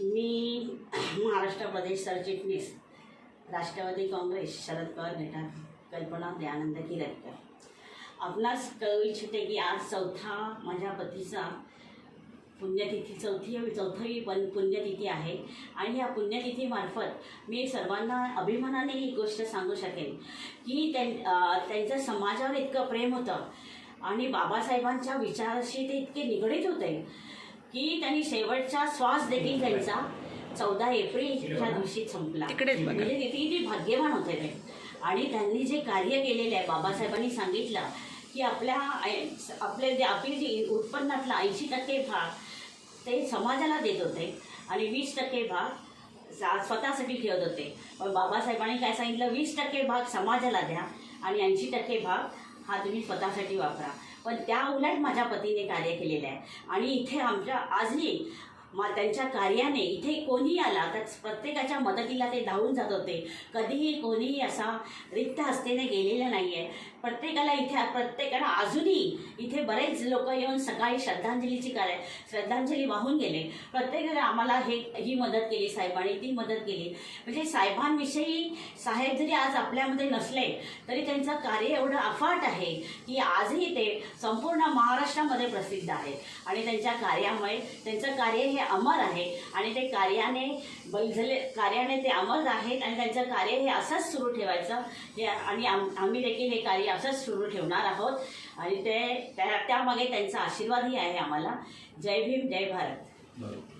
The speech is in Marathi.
मी महाराष्ट्र प्रदेश सरचिटणीस राष्ट्रवादी काँग्रेस शरद पवार गटात कल्पना दयानंद किरटकर. आपणास कळू इच्छिते की आज चौथा माझ्या पतीचा पुण्यतिथी चौथी चौथी पण पुण्यतिथी आहे. आणि या पुण्यतिथीमार्फत मी सर्वांना अभिमानाने ही गोष्ट सांगू शकेन की त्यां त्यांचं समाजावर इतकं प्रेम होतं आणि बाबासाहेबांच्या विचाराशी ते इतके निगडीत होते. की त्यांनी शेवटचा श्वास देखील त्यांचा चौदा एप्रिलच्या दिवशी संपला. म्हणजे किती किती भाग्यवान होते ते. आणि त्यांनी जे कार्य केलेलं आहे बाबासाहेबांनी सांगितलं की आपल्या आपले जे आपली जी उत्पन्नातला ऐंशी टक्के भाग ते समाजाला देत होते आणि वीस टक्के भाग स्वतःसाठी ठेवत होते. पण बाबासाहेबांनी काय सांगितलं? वीस टक्के भाग समाजाला द्या आणि ऐंशी टक्के भाग हा तुम्ही स्वतःसाठी वापरा. पण त्या उलट माझ्या पतीने कार्य केलेलं आहे. आणि इथे आमच्या आजही मा त्यांच्या कार्याने इथे कोणी आला तर प्रत्येकाच्या मदतीला ते धावून जात होते. कधीही कोणीही असा रिक्त हस्तेने गेलेला नाही आहे प्रत्येकाला इथे प्रत्येकाला अजूनही इथे बरेच लोक येऊन सकाळी श्रद्धांजलीची कार्य श्रद्धांजली वाहून गेले. प्रत्येकाला आम्हाला हे ही मदत केली साहेबांनी ती मदत केली. म्हणजे साहेबांविषयी साहेब जरी आज आपल्यामध्ये नसले तरी त्यांचं कार्य एवढं अफाट आहे की आजही ते संपूर्ण महाराष्ट्रामध्ये प्रसिद्ध आहे आणि त्यांच्या कार्यामुळे त्यांचं कार्य हे अमर आहे. आणि ते कार्याने बैझले कार्याने ते अमर आहेत आणि त्यांचं कार्य हे असंच सुरू ठेवायचं. हे आणि आम आम्ही देखील हे कार्य असंच सुरू ठेवणार आहोत. आणि ते त्या त्यामागे त्यांचा आशीर्वादही आहे आम्हाला. जय भीम जय भारत. बरोबर.